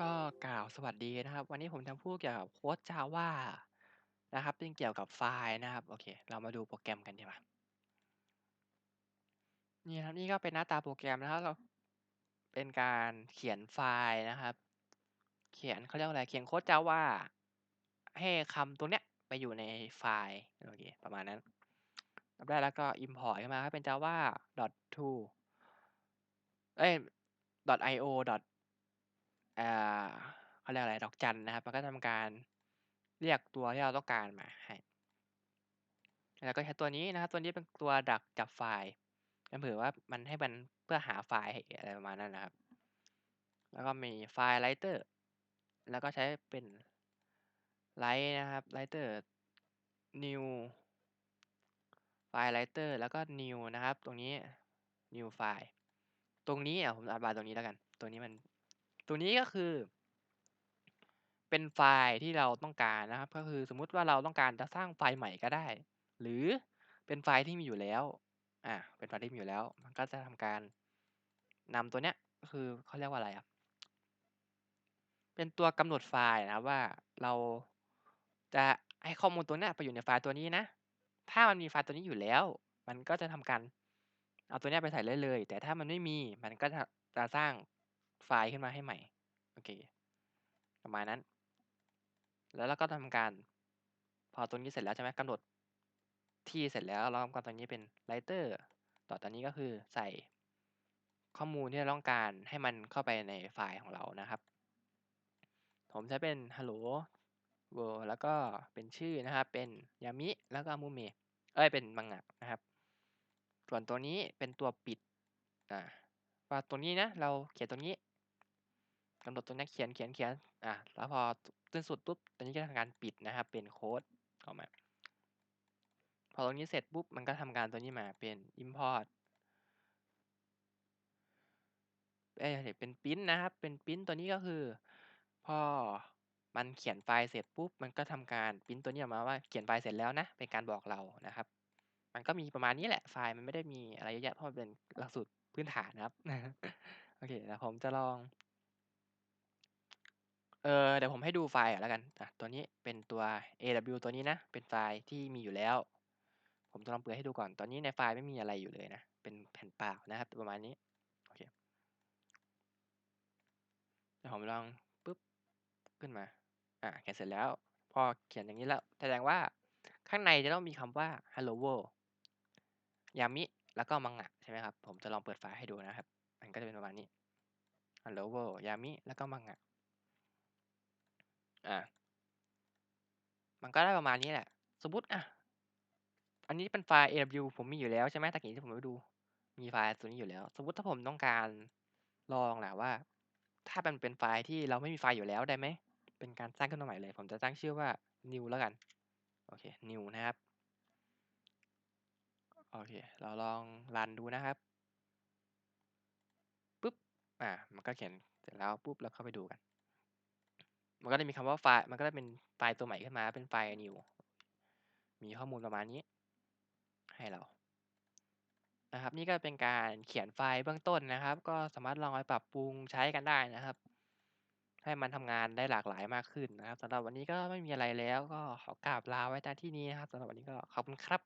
ก็กล่าวสวัสดีนะครับ วันนี้ผมจะพูดเกี่ยวกับโค้ด Java นะครับซึ่งเกี่ยวกับไฟล์นะครับ โอเค เรามาดูโปรแกรมกันดีกว่านี่ครับนี่ก็เป็นหน้าตาโปรแกรมนะครับเราเป็นการเขียนไฟล์นะครับ เขียนเขาเรียกอะไรเขียนโค้ด Java ให้คำตัวเนี้ยไปอยู่ในไฟล์โอเคประมาณนั้นทำได้แล้วก็ import ขึ้นมาให้เป็น java.to เอ๊ย .io. อ่าเขาเรียกอะไรดอกจันนะครับ มันก็ทำการเรียกตัวที่เราต้องการมาให้แล้วก็ใช้ตัวนี้นะครับ ตัวนี้เป็นตัวดักจับไฟล์มันเผื่อว่ามันให้มันเพื่อหาไฟล์อะไรประมาณนั้นนะครับ แล้วก็มีไฟล์ writer แล้วก็ใช้เป็น write นะครับ writer new ไฟล์ writer แล้วก็ new นะครับ ตรงนี้ new ไฟล์ตรงนี้อะผมอธิบายตรงนี้แล้วกัน ตัวนี้มัน ตัวนี้ก็คือ เป็นไฟล์ที่เราต้องการนะครับ ก็คือสมมุติว่าเราต้องการจะสร้างไฟล์ใหม่ก็ได้ หรือเป็นไฟล์ที่มีอยู่แล้ว อ่า เป็นไฟล์ที่มีอยู่แล้ว มันก็จะทำการนำตัวเนี้ยก็คือเขาเรียกว่าอะไรอะเป็นตัวกำหนดไฟล์นะว่าเราจะให้ข้อมูลตัวเนี้ยไปอยู่ในไฟล์ตัวนี้นะ ถ้ามันมีไฟล์ตัวนี้อยู่แล้ว มันก็จะทำการเอาตัวเนี้ยไปใส่ได้เลย แต่ถ้ามันไม่มี มันก็จะสร้าง ไฟล์ขึ้นมาให้ใหม่ โอเค ประมาณนั้น แล้วเราก็ทำการ พอตัวนี้เสร็จแล้วใช่ไหมกำหนดที่เสร็จแล้วเราทำการตัวนี้เป็น writer ต่อตอนนี้ก็คือใส่ข้อมูลที่เราต้องการให้มันเข้าไปในไฟล์ของเรานะครับ ผมใช้เป็น hello world แล้วก็เป็นชื่อนะครับ เป็น yami แล้วก็ mume เอ๊ยเป็น manga นะครับ ส่วนตัวนี้เป็นตัวปิดอ่าว่าตัวนี้นะ เราเขียนตรงนี้ำหนดตรงนี้เขียนๆๆอ่าแล้วพอสิ้นสุดปุ๊บตัวนี้ก็ทำการปิดนะครับ เป็นโค้ดออกมา พอตรงนี้เสร็จปุ๊บมันก็ทำการตัวนี้มาเป็น import เอ๊ยเป็นพรินนะครับ เป็นพรินตัวนี้ก็คือ พอมันเขียนไฟล์เสร็จปุ๊บมันก็ทำการพรินตัวนี้ออกมาว่าเขียนไฟล์เสร็จแล้วนะ เป็นการบอกเรานะครับ มันก็มีประมาณนี้แหละไฟล์มันไม่ได้มีอะไรเยอะแยะเพราะมันเป็นหลักสูตรพื้นฐานนะครับโอเคเดี๋ยวผมจะลอง เออเดี๋ยวผมให้ดูไฟล์ก่อนแล้วกันอ่าตัวนี้เป็นตัว aw ตัวนี้นะ เป็นไฟล์ที่มีอยู่แล้ว ผมจะลองเปิดให้ดูก่อน ตอนนี้ในไฟล์ไม่มีอะไรอยู่เลยนะ เป็นแผ่นเปล่านะครับ ประมาณนี้ โอเค เดี๋ยวผมลองปุ๊บขึ้นมา อ่าเขียนเสร็จแล้ว พอเขียนอย่างนี้แล้ว แสดงว่าข้างในจะต้องมีคำว่า hello world yami แล้วก็ manga ใช่ไหมครับ ผมจะลองเปิดไฟล์ให้ดูนะครับ มันก็จะเป็นประมาณนี้ hello world yami แล้วก็ manga อ่ามันก็ได้ประมาณนี้แหละ สมมติอะอันนี้เป็นไฟล์ aw ผมมีอยู่แล้วใช่ไหมตะกี้ที่ผมให้ดู มีไฟล์ตัวนี้อยู่แล้ว สมมติถ้าผมต้องการลองน่ะว่า ถ้ามันเป็นไฟล์ที่เราไม่มีไฟล์อยู่แล้วได้ไหม เป็นการสร้างขึ้นมาใหม่เลย ผมจะตั้งชื่อว่า new แล้วกัน โอเค new นะครับ โอเค เราลองรันดูนะครับ ปุ๊บ อ่า มันก็เขียนเสร็จแล้วปุ๊บเราเข้าไปดูกัน มันก็จะมีคำว่าไฟล์ มันก็จะเป็นไฟล์ตัวใหม่ขึ้นมา เป็นไฟล์ new มีข้อมูลประมาณนี้ ให้เรา นะครับ นี่ก็เป็นการเขียนไฟล์เบื้องต้นนะครับ ก็สามารถลองไปปรับปรุงใช้กันได้นะครับ ให้มันทำงานได้หลากหลายมากขึ้นนะครับสำหรับวันนี้ก็ไม่มีอะไรแล้ว ก็ขอกราบลาไว้ที่นี้นะครับสำหรับวันนี้ก็ขอบคุณครับ